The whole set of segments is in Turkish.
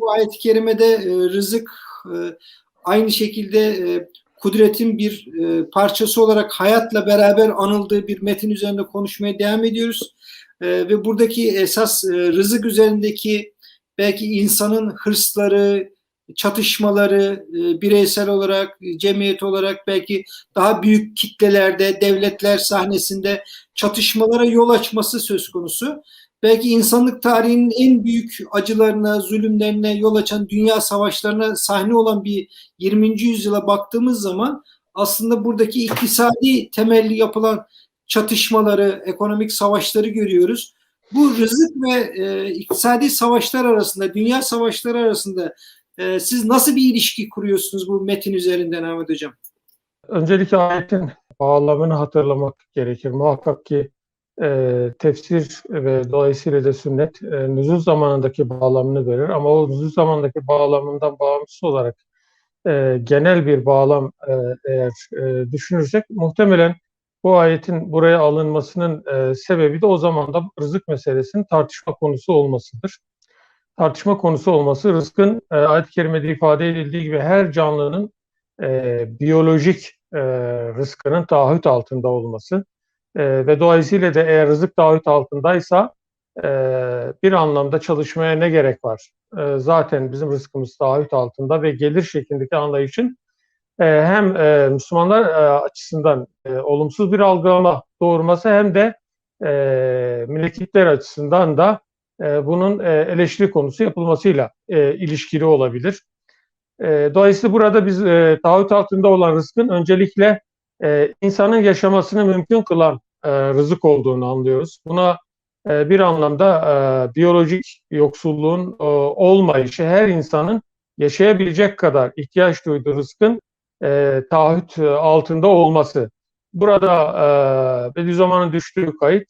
Bu ayet-i kerimede e, rızık e, aynı şekilde e, kudretin bir e, parçası olarak hayatla beraber anıldığı bir metin üzerinde konuşmaya devam ediyoruz. E, ve buradaki esas e, rızık üzerindeki belki insanın hırsları, çatışmaları e, bireysel olarak, cemiyet olarak belki daha büyük kitlelerde, devletler sahnesinde çatışmalara yol açması söz konusu. Belki insanlık tarihinin en büyük acılarına, zulümlerine yol açan dünya savaşlarına sahne olan bir 20. yüzyıla baktığımız zaman aslında buradaki iktisadi temelli yapılan çatışmaları, ekonomik savaşları görüyoruz. Bu rızık ve e, iktisadi savaşlar arasında, dünya savaşları arasında e, siz nasıl bir ilişki kuruyorsunuz bu metin üzerinden Ahmet Hocam? Öncelikle ayetin bağlamını hatırlamak gerekir. Muhakkak ki e, tefsir ve dolayısıyla da sünnet e, nüzul zamanındaki bağlamını verir ama o nüzul zamanındaki bağlamından bağımsız olarak e, genel bir bağlam e, eğer e, düşünürsek muhtemelen bu ayetin buraya alınmasının e, sebebi de o zaman da rızık meselesinin tartışma konusu olmasıdır. Tartışma konusu olması rızkın e, ayet-i kerimede ifade edildiği gibi her canlının e, biyolojik e, rızkının taahhüt altında olması e, ve dolayısıyla da eğer rızık taahhüt altındaysa e, bir anlamda çalışmaya ne gerek var? E, zaten bizim rızkımız taahhüt altında ve gelir şeklindeki anlayışın e, hem e, Müslümanlar e, açısından e, olumsuz bir algılama doğurması hem de e, milletler açısından da e, bunun e, eleştiri konusu yapılmasıyla e, ilişkili olabilir. E, dolayısıyla burada biz e, taahhüt altında olan rızkın öncelikle e, insanın yaşamasını mümkün kılan e, rızık olduğunu anlıyoruz. Buna e, bir anlamda e, biyolojik yoksulluğun e, olmayışı, her insanın yaşayabilecek kadar ihtiyaç duyduğu rızkın e, taahhüt altında olması. Burada e, Bediüzzaman'ın düştüğü kayıt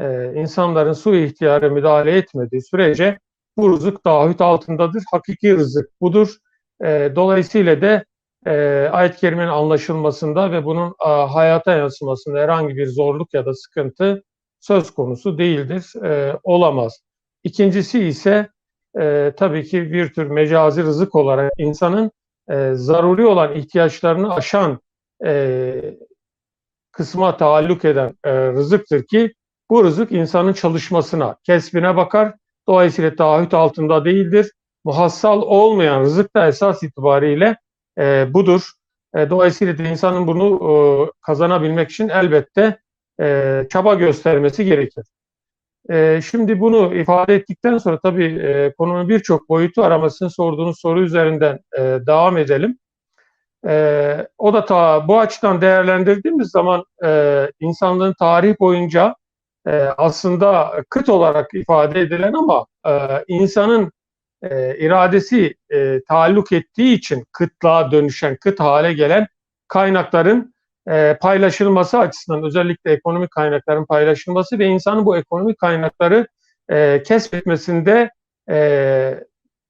e, insanların su ihtiyarı müdahale etmediği sürece bu rızık taahhüt altındadır. Hakiki rızık budur. E, dolayısıyla da e, ayet-i kerimenin anlaşılmasında ve bunun e, hayata yansımasında herhangi bir zorluk ya da sıkıntı söz konusu değildir, e, olamaz. İkincisi ise e, tabii ki bir tür mecazi rızık olarak insanın e, zaruri olan ihtiyaçlarını aşan e, kısma taalluk eden e, rızıktır ki bu rızık insanın çalışmasına, kesbine bakar. Dolayısıyla taahhüt altında değildir. Muhassal olmayan rızık da esas itibariyle e, budur. E, dolayısıyla da insanın bunu e, kazanabilmek için elbette e, çaba göstermesi gerekir. E, şimdi bunu ifade ettikten sonra tabii e, konunun birçok boyutu aramasını sorduğunuz soru üzerinden e, devam edelim. E, o da ta bu açıdan değerlendirdiğimiz zaman e, insanlığın tarih boyunca e, aslında kıt olarak ifade edilen ama e, insanın e, iradesi e, taalluk ettiği için kıtlığa dönüşen, kıt hale gelen kaynakların e, paylaşılması açısından özellikle ekonomik kaynakların paylaşılması ve insanın bu ekonomik kaynakları e, kesbetmesinde e,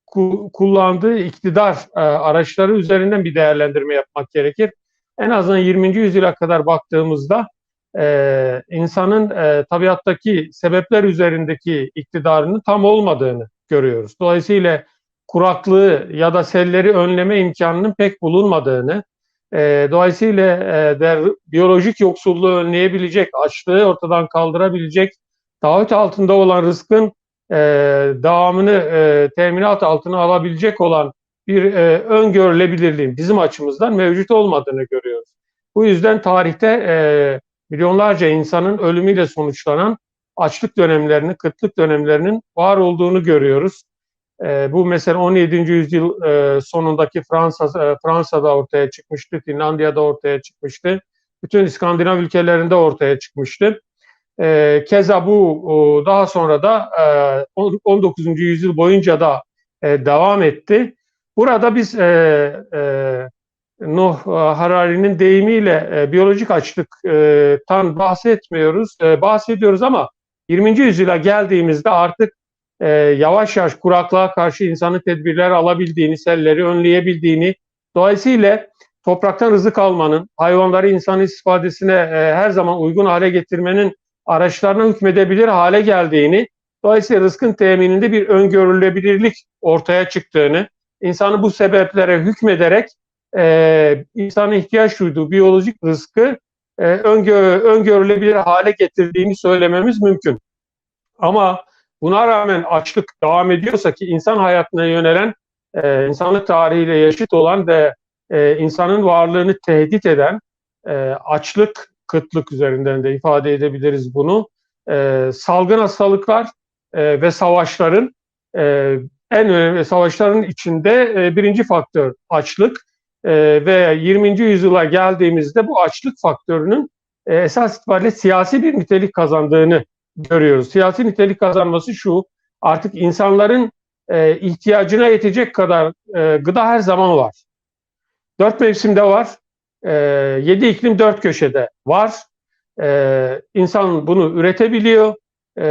ku, kullandığı iktidar e, araçları üzerinden bir değerlendirme yapmak gerekir. En azından 20. yüzyıla kadar baktığımızda e, insanın e, tabiattaki sebepler üzerindeki iktidarının tam olmadığını görüyoruz. Dolayısıyla kuraklığı ya da selleri önleme imkanının pek bulunmadığını, e, dolayısıyla e, der, biyolojik yoksulluğu önleyebilecek, açlığı ortadan kaldırabilecek, taahhüt altında olan rızkın e, devamını e, teminat altına alabilecek olan bir e, öngörülebilirliğin bizim açımızdan mevcut olmadığını görüyoruz. Bu yüzden tarihte e, milyonlarca insanın ölümüyle sonuçlanan açlık dönemlerinin, kıtlık dönemlerinin var olduğunu görüyoruz. E, bu mesela 17. yüzyıl e, sonundaki Fransa e, Fransa'da ortaya çıkmıştı, Finlandiya'da ortaya çıkmıştı. Bütün İskandinav ülkelerinde ortaya çıkmıştı. E, keza bu o, daha sonra da e, 19. yüzyıl boyunca da e, devam etti. Burada biz e, e, Nuh e, Harari'nin deyimiyle e, biyolojik açlıktan bahsetmiyoruz, e, bahsediyoruz ama 20. yüzyıla geldiğimizde artık e, yavaş yavaş kuraklığa karşı insanın tedbirler alabildiğini, selleri önleyebildiğini, dolayısıyla topraktan rızık almanın, hayvanları insan istifadesine e, her zaman uygun hale getirmenin araçlarına hükmedebilir hale geldiğini Dolayısıyla rızkın temininde bir öngörülebilirlik ortaya çıktığını, insanı bu sebeplere hükmederek e, insanın ihtiyaç duyduğu biyolojik rızkı e, öngö öngörülebilir hale getirdiğini söylememiz mümkün. Ama buna rağmen açlık devam ediyorsa ki insan hayatına yönelen, e, insanlık tarihiyle yaşıt olan ve e, insanın varlığını tehdit eden e, açlık, kıtlık üzerinden de ifade edebiliriz bunu. E, salgın hastalıklar e, ve savaşların e, en önemli savaşların içinde e, birinci faktör açlık e, ve 20. yüzyıla geldiğimizde bu açlık faktörünün e, esas itibariyle siyasi bir nitelik kazandığını görüyoruz. Siyasi nitelik kazanması şu, artık insanların e, ihtiyacına yetecek kadar e, gıda her zaman var. Dört mevsimde var, e, yedi iklim dört köşede var. E, insan bunu üretebiliyor. E,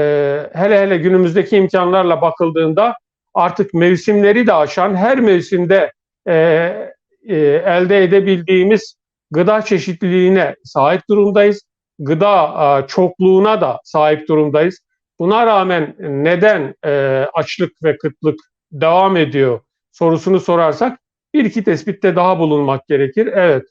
hele hele günümüzdeki imkanlarla bakıldığında artık mevsimleri de aşan her mevsimde e, e, elde edebildiğimiz gıda çeşitliliğine sahip durumdayız. Gıda e, çokluğuna da sahip durumdayız. Buna rağmen neden e, açlık ve kıtlık devam ediyor sorusunu sorarsak bir iki tespitte daha bulunmak gerekir. Evet,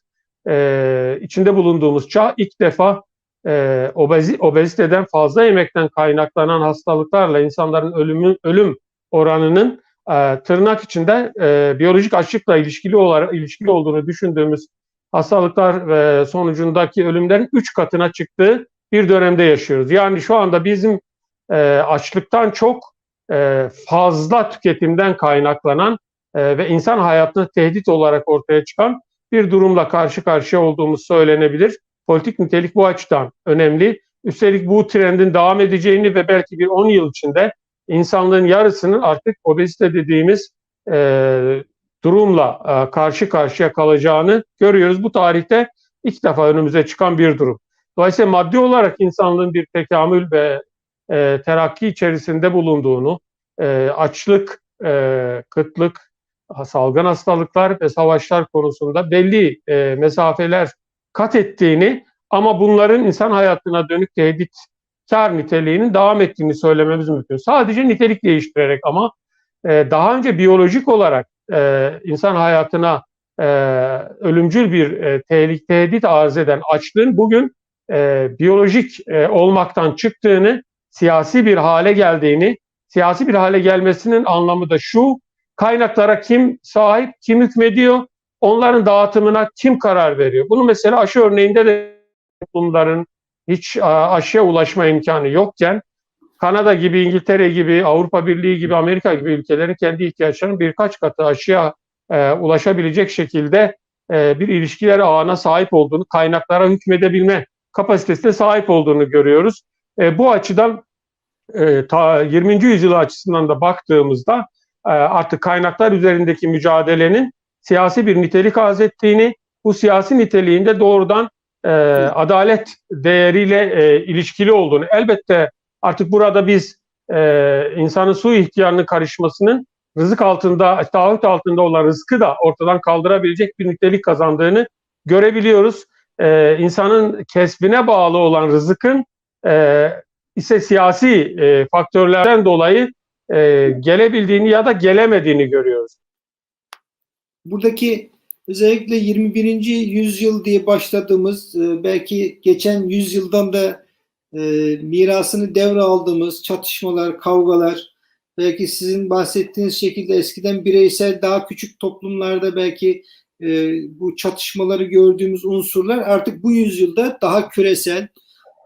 e, içinde bulunduğumuz çağ ilk defa e, obezi, obeziteden fazla yemekten kaynaklanan hastalıklarla insanların ölümü, ölüm oranının e, tırnak içinde e, biyolojik açlıkla ilişkili olarak ilişkili olduğunu düşündüğümüz hastalıklar ve sonucundaki ölümlerin 3 katına çıktığı bir dönemde yaşıyoruz. Yani şu anda bizim e, açlıktan çok e, fazla tüketimden kaynaklanan ve insan hayatını tehdit olarak ortaya çıkan bir durumla karşı karşıya olduğumuz söylenebilir. Politik nitelik bu açıdan önemli. Üstelik bu trendin devam edeceğini ve belki bir 10 yıl içinde insanlığın yarısının artık obezite dediğimiz e, durumla e, karşı karşıya kalacağını görüyoruz. Bu tarihte ilk defa önümüze çıkan bir durum. Dolayısıyla maddi olarak insanlığın bir tekamül ve e, terakki içerisinde bulunduğunu, e, açlık, e, kıtlık, salgın hastalıklar ve savaşlar konusunda belli e, mesafeler kat ettiğini ama bunların insan hayatına dönük tehdit kar niteliğinin devam ettiğini söylememiz mümkün. Sadece nitelik değiştirerek ama e, daha önce biyolojik olarak e, insan hayatına e, ölümcül bir e, tehlike, tehdit arz eden açlığın bugün e, biyolojik e, olmaktan çıktığını, siyasi bir hale geldiğini, siyasi bir hale gelmesinin anlamı da şu, kaynaklara kim sahip, kim hükmediyor, onların dağıtımına kim karar veriyor. Bunu mesela aşı örneğinde de toplumların hiç aşıya ulaşma imkanı yokken Kanada gibi, İngiltere gibi, Avrupa Birliği gibi, Amerika gibi ülkelerin kendi ihtiyaçlarının birkaç katı aşıya e, ulaşabilecek şekilde e, bir ilişkiler ağına sahip olduğunu, kaynaklara hükmedebilme kapasitesine sahip olduğunu görüyoruz. E, bu açıdan e, ta 20. yüzyıl açısından da baktığımızda e, artık kaynaklar üzerindeki mücadelenin siyasi bir nitelik arz ettiğini, bu siyasi niteliğinde doğrudan e, adalet değeriyle e, ilişkili olduğunu, elbette artık burada biz e, insanın su ihtiyarının karışmasının rızık altında, taahhüt altında olan rızkı da ortadan kaldırabilecek bir nitelik kazandığını görebiliyoruz. E, insanın kesbine bağlı olan rızıkın e, ise siyasi e, faktörlerden dolayı e, gelebildiğini ya da gelemediğini görüyoruz. Buradaki özellikle 21. yüzyıl diye başladığımız e, belki geçen yüzyıldan da e, mirasını devraldığımız çatışmalar, kavgalar, belki sizin bahsettiğiniz şekilde eskiden bireysel daha küçük toplumlarda belki e, bu çatışmaları gördüğümüz unsurlar artık bu yüzyılda daha küresel,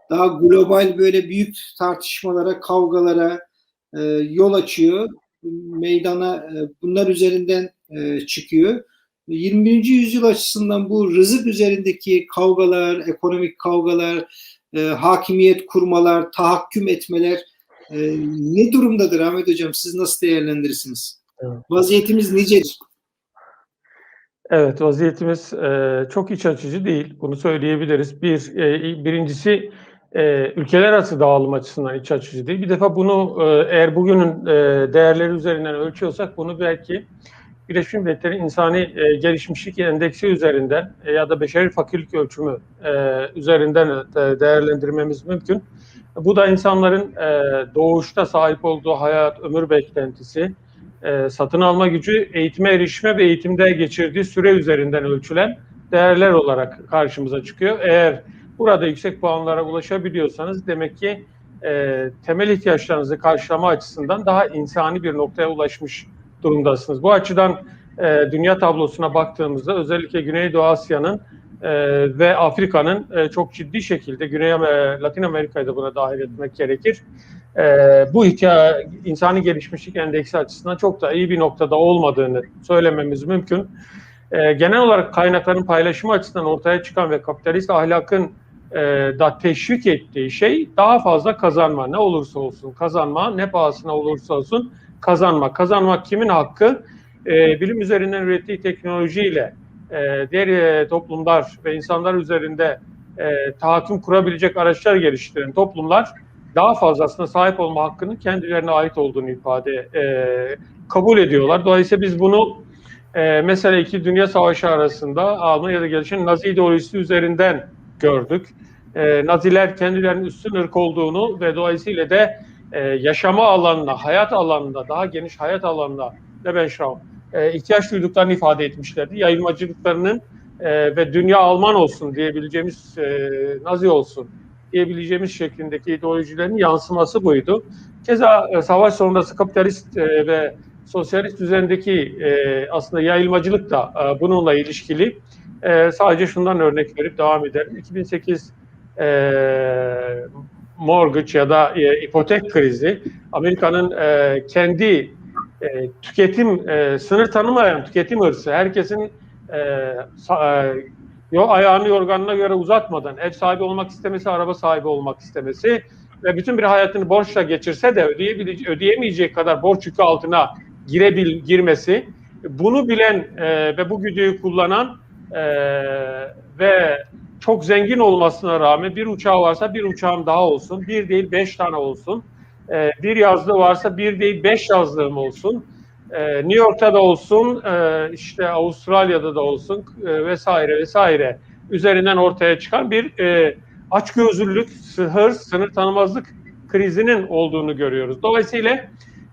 daha global böyle büyük tartışmalara, kavgalara yol açıyor. Meydana bunlar üzerinden çıkıyor. 21. yüzyıl açısından bu rızık üzerindeki kavgalar, ekonomik kavgalar, e, hakimiyet kurmalar, tahakküm etmeler e, ne durumdadır Ahmet Hocam? Siz nasıl değerlendirirsiniz? Evet. Vaziyetimiz nicedir? Evet, vaziyetimiz e, çok iç açıcı değil. Bunu söyleyebiliriz. Bir, e, birincisi e, ülkeler arası dağılım açısından iç açıcı değil. Bir defa bunu e, eğer bugünün e, değerleri üzerinden ölçüyorsak bunu belki Birleşmiş Milletler'in insani e, gelişmişlik endeksi üzerinden e, ya da beşeri fakirlik ölçümü e, üzerinden de değerlendirmemiz mümkün. Bu da insanların e, doğuşta sahip olduğu hayat, ömür beklentisi, e, satın alma gücü, eğitime erişme ve eğitimde geçirdiği süre üzerinden ölçülen değerler olarak karşımıza çıkıyor. Eğer burada yüksek puanlara ulaşabiliyorsanız demek ki e, temel ihtiyaçlarınızı karşılama açısından daha insani bir noktaya ulaşmış durumdasınız. Bu açıdan e, dünya tablosuna baktığımızda özellikle Güneydoğu Asya'nın e, ve Afrika'nın e, çok ciddi şekilde Güney e, Latin Amerika'yı da buna dahil etmek gerekir. E, bu ihtiya insani gelişmişlik endeksi açısından çok da iyi bir noktada olmadığını söylememiz mümkün. E, genel olarak kaynakların paylaşımı açısından ortaya çıkan ve kapitalist ahlakın e, da teşvik ettiği şey daha fazla kazanma ne olursa olsun kazanma ne pahasına olursa olsun kazanmak. Kazanmak kimin hakkı? E, bilim üzerinden ürettiği teknolojiyle e, diğer e, toplumlar ve insanlar üzerinde e, tahakküm kurabilecek araçlar geliştiren toplumlar daha fazlasına sahip olma hakkının kendilerine ait olduğunu ifade e, kabul ediyorlar. Dolayısıyla biz bunu e, mesela iki Dünya Savaşı arasında Almanya'da gelişen Nazi ideolojisi üzerinden gördük. E, Naziler kendilerinin üstün ırk olduğunu ve dolayısıyla da e, yaşama alanına, hayat alanında, daha geniş hayat alanına Lebensraum e, ihtiyaç duyduklarını ifade etmişlerdi. Yayılmacılıklarının e, ve dünya Alman olsun diyebileceğimiz, e, Nazi olsun diyebileceğimiz şeklindeki ideolojilerin yansıması buydu. Keza e, savaş sonrası kapitalist e, ve sosyalist düzendeki e, aslında yayılmacılık da e, bununla ilişkili. E, sadece şundan örnek verip devam edelim. 2008 e, mortgage ya da e, ipotek krizi Amerika'nın e, kendi e, tüketim e, sınır tanımayan tüketim hırsı herkesin e, sa, e, ayağını yorganına göre uzatmadan ev sahibi olmak istemesi, araba sahibi olmak istemesi ve bütün bir hayatını borçla geçirse de ödeyemeyecek kadar borç yükü altına girebil girmesi bunu bilen e, ve bu güdüyü kullanan e, ve çok zengin olmasına rağmen bir uçağı varsa bir uçağım daha olsun. Bir değil beş tane olsun. E, bir yazlığı varsa bir değil beş yazlığım olsun. E, New York'ta da olsun, e, işte Avustralya'da da olsun e, vesaire vesaire üzerinden ortaya çıkan bir e, açgözlülük, hırs, sınır tanımazlık krizinin olduğunu görüyoruz. Dolayısıyla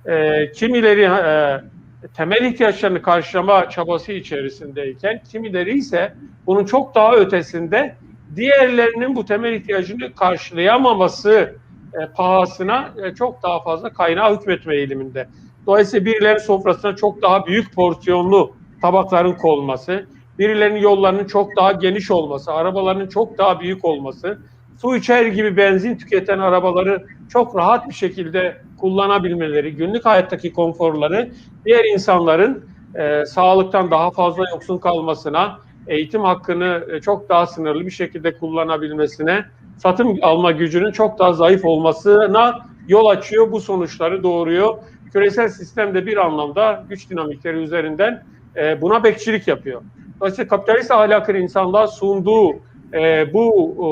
e, kimileri e, temel ihtiyaçlarını karşılama çabası içerisindeyken kimileri ise bunun çok daha ötesinde diğerlerinin bu temel ihtiyacını karşılayamaması e, pahasına e, çok daha fazla kaynağı hükmetme eğiliminde. Dolayısıyla birilerinin sofrasına çok daha büyük porsiyonlu tabakların konması, birilerinin yollarının çok daha geniş olması, arabalarının çok daha büyük olması, su içer gibi benzin tüketen arabaları çok rahat bir şekilde kullanabilmeleri, günlük hayattaki konforları diğer insanların e, sağlıktan daha fazla yoksun kalmasına, eğitim hakkını e, çok daha sınırlı bir şekilde kullanabilmesine, satın alma gücünün çok daha zayıf olmasına yol açıyor. Bu sonuçları doğuruyor. Küresel sistem de bir anlamda güç dinamikleri üzerinden e, buna bekçilik yapıyor. Dolayısıyla kapitalist ahlakın insanlığa sunduğu e, bu e,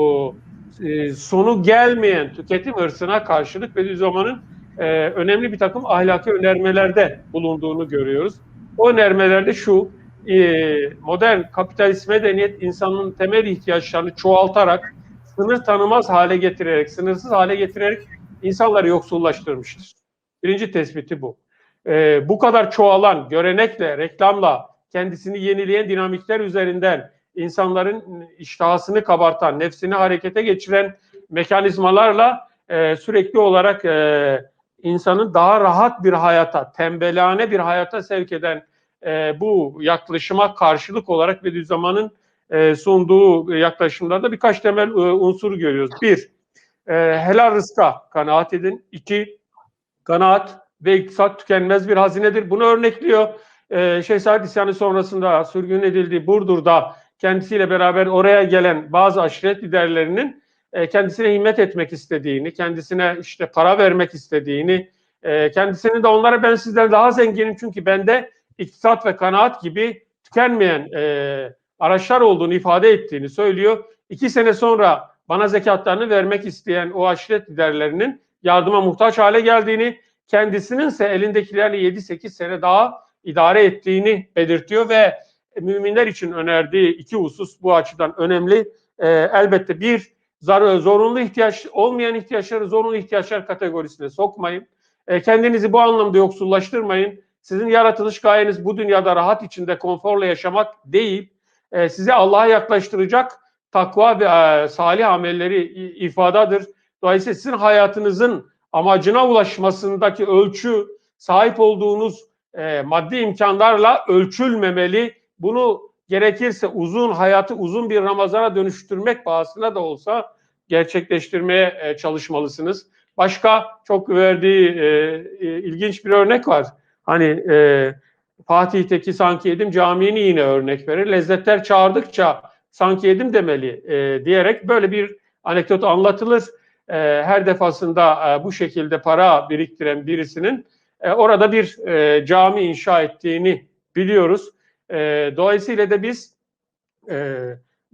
sonu gelmeyen tüketim hırsına karşılık Bediüzzaman'ın e, önemli bir takım ahlaki önermelerde bulunduğunu görüyoruz. O önermelerde şu, e, modern kapitalist medeniyet insanın temel ihtiyaçlarını çoğaltarak, sınır tanımaz hale getirerek, sınırsız hale getirerek insanları yoksullaştırmıştır. Birinci tespiti bu. E, bu kadar çoğalan, görenekle, reklamla, kendisini yenileyen dinamikler üzerinden insanların iştahasını kabartan, nefsini harekete geçiren mekanizmalarla e, sürekli olarak e, insanın daha rahat bir hayata, tembelane bir hayata sevk eden e, bu yaklaşıma karşılık olarak Bediüzzaman'ın e, sunduğu yaklaşımlarda birkaç temel e, unsur görüyoruz. Bir, e, helal rızka kanaat edin. İki, kanaat ve iktisat tükenmez bir hazinedir. Bunu örnekliyor. E, Şehzade isyanı sonrasında sürgün edildiği Burdur'da kendisiyle beraber oraya gelen bazı aşiret liderlerinin e, kendisine himmet etmek istediğini, kendisine işte para vermek istediğini, e, kendisini de onlara ben sizden daha zenginim çünkü bende iktisat ve kanaat gibi tükenmeyen e, araçlar olduğunu ifade ettiğini söylüyor. İki sene sonra bana zekatlarını vermek isteyen o aşiret liderlerinin yardıma muhtaç hale geldiğini, kendisinin ise elindekilerle 7-8 sene daha idare ettiğini belirtiyor ve müminler için önerdiği iki husus bu açıdan önemli. Ee, elbette bir zorunlu ihtiyaç olmayan ihtiyaçları zorunlu ihtiyaçlar kategorisine sokmayın. Ee, kendinizi bu anlamda yoksullaştırmayın. Sizin yaratılış gayeniz bu dünyada rahat içinde konforla yaşamak değil. Ee, sizi Allah'a yaklaştıracak takva ve e, salih amelleri ifadadır. Dolayısıyla sizin hayatınızın amacına ulaşmasındaki ölçü sahip olduğunuz e, maddi imkanlarla ölçülmemeli. Bunu gerekirse uzun hayatı uzun bir Ramazan'a dönüştürmek pahasına da olsa gerçekleştirmeye e, çalışmalısınız. Başka çok verdiği e, e, ilginç bir örnek var. Hani e, Fatih'teki sanki yedim camiini yine örnek verir. Lezzetler çağırdıkça sanki yedim demeli e, diyerek böyle bir anekdot anlatılır. E, her defasında e, bu şekilde para biriktiren birisinin e, orada bir e, cami inşa ettiğini biliyoruz. E, dolayısıyla da biz e,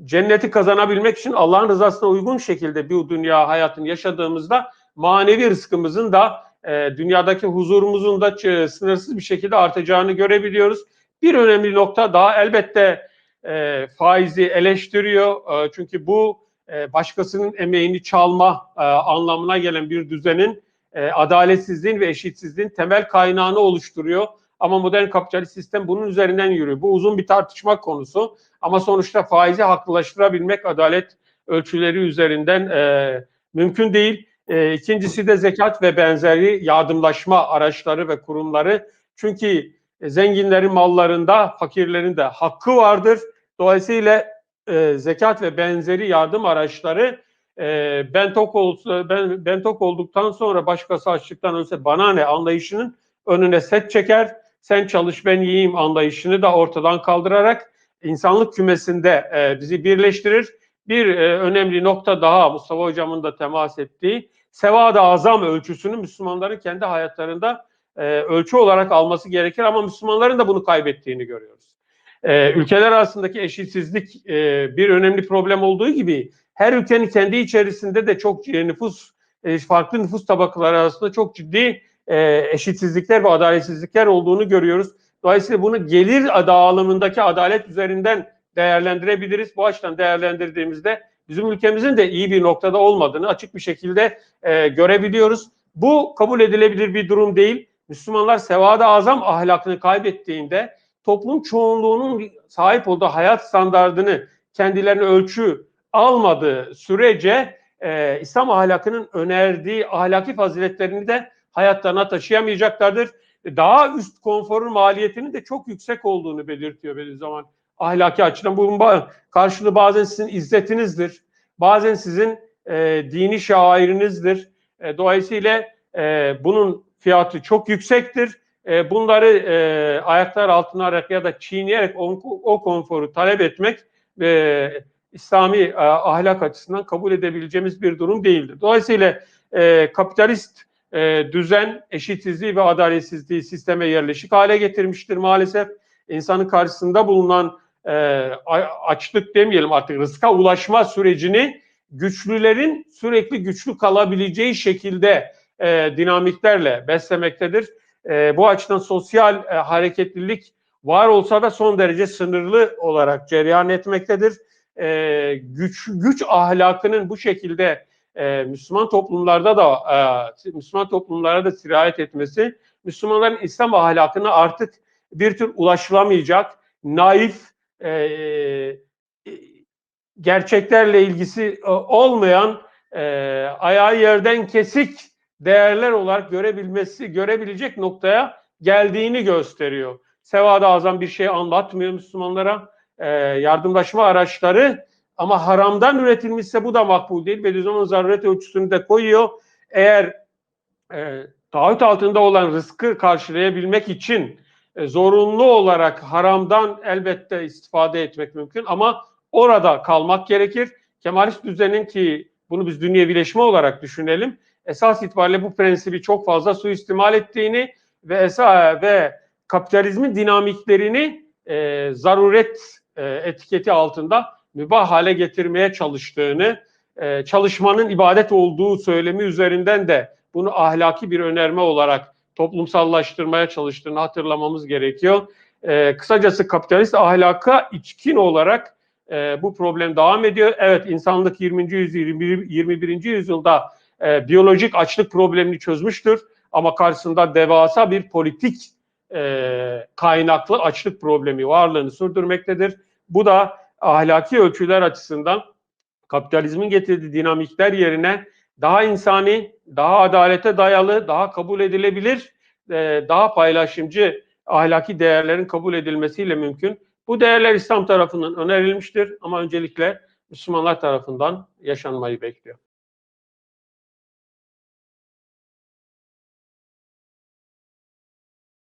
cenneti kazanabilmek için Allah'ın rızasına uygun şekilde bu dünya hayatını yaşadığımızda manevi rızkımızın da e, dünyadaki huzurumuzun da ç- sınırsız bir şekilde artacağını görebiliyoruz. Bir önemli nokta daha elbette e, faizi eleştiriyor. E, çünkü bu e, başkasının emeğini çalma e, anlamına gelen bir düzenin e, adaletsizliğin ve eşitsizliğin temel kaynağını oluşturuyor. Ama modern kapitalist sistem bunun üzerinden yürüyor. Bu uzun bir tartışma konusu. Ama sonuçta faizi haklılaştırabilmek adalet ölçüleri üzerinden e, mümkün değil. E, ikincisi de zekat ve benzeri yardımlaşma araçları ve kurumları. Çünkü e, zenginlerin mallarında fakirlerin de hakkı vardır. Dolayısıyla e, zekat ve benzeri yardım araçları e, ben tok olsa ben ben tok olduktan sonra başkası açlıktan ölse bana ne anlayışının önüne set çeker. Sen çalış ben yiyeyim anlayışını da ortadan kaldırarak insanlık kümesinde e, bizi birleştirir. Bir e, önemli nokta daha Mustafa Hocam'ın da temas ettiği sevad-ı azam ölçüsünü Müslümanların kendi hayatlarında e, ölçü olarak alması gerekir ama Müslümanların da bunu kaybettiğini görüyoruz. E, ülkeler arasındaki eşitsizlik e, bir önemli problem olduğu gibi her ülkenin kendi içerisinde de çok nüfus e, farklı nüfus tabakaları arasında çok ciddi e, eşitsizlikler ve adaletsizlikler olduğunu görüyoruz. Dolayısıyla bunu gelir dağılımındaki adalet üzerinden değerlendirebiliriz. Bu açıdan değerlendirdiğimizde bizim ülkemizin de iyi bir noktada olmadığını açık bir şekilde e, görebiliyoruz. Bu kabul edilebilir bir durum değil. Müslümanlar sevada azam ahlakını kaybettiğinde toplum çoğunluğunun sahip olduğu hayat standardını kendilerine ölçü almadığı sürece e, İslam ahlakının önerdiği ahlaki faziletlerini de hayatlarına taşıyamayacaklardır. Daha üst konforun maliyetinin de çok yüksek olduğunu belirtiyor Bediüzzaman ahlaki açıdan. Bunun karşılığı bazen sizin izzetinizdir, bazen sizin e, dini şairinizdir. E, dolayısıyla e, bunun fiyatı çok yüksektir. E, bunları e, ayaklar altına alarak ya da çiğneyerek o, o konforu talep etmek e, İslami e, ahlak açısından kabul edebileceğimiz bir durum değildir. Dolayısıyla e, kapitalist e, düzen eşitsizliği ve adaletsizliği sisteme yerleşik hale getirmiştir maalesef. İnsanın karşısında bulunan e, açlık demeyelim artık rızka ulaşma sürecini güçlülerin sürekli güçlü kalabileceği şekilde e, dinamiklerle beslemektedir. E, bu açıdan sosyal e, hareketlilik var olsa da son derece sınırlı olarak cereyan etmektedir. E, güç güç ahlakının bu şekilde e, Müslüman toplumlarda da e, Müslüman toplumlara da sirayet etmesi Müslümanların İslam ahlakını artık bir tür ulaşılamayacak, naif, e, e, gerçeklerle ilgisi e, olmayan, e, ayağı yerden kesik değerler olarak görebilmesi, görebilecek noktaya geldiğini gösteriyor. Sevad-ı Azam bir şey anlatmıyor Müslümanlara. E, yardımlaşma araçları ama haramdan üretilmişse bu da makbul değil. Bediüzzaman zaruret ölçüsünü de koyuyor. Eğer e, taahhüt altında olan rızkı karşılayabilmek için e, zorunlu olarak haramdan elbette istifade etmek mümkün ama orada kalmak gerekir. Kemalist düzenin ki bunu biz dünyevileşme olarak düşünelim. Esas itibariyle bu prensibi çok fazla suistimal ettiğini ve esa ve kapitalizmin dinamiklerini e, zaruret e, etiketi altında mübah hale getirmeye çalıştığını, e, çalışmanın ibadet olduğu söylemi üzerinden de bunu ahlaki bir önerme olarak toplumsallaştırmaya çalıştığını hatırlamamız gerekiyor. E, kısacası kapitalist ahlaka içkin olarak e, bu problem devam ediyor. Evet insanlık 20. yüzyıl, 21. 21. yüzyılda e, biyolojik açlık problemini çözmüştür ama karşısında devasa bir politik e, kaynaklı açlık problemi varlığını sürdürmektedir. Bu da ahlaki ölçüler açısından kapitalizmin getirdiği dinamikler yerine daha insani, daha adalete dayalı, daha kabul edilebilir, e, daha paylaşımcı ahlaki değerlerin kabul edilmesiyle mümkün. Bu değerler İslam tarafından önerilmiştir ama öncelikle Müslümanlar tarafından yaşanmayı bekliyor.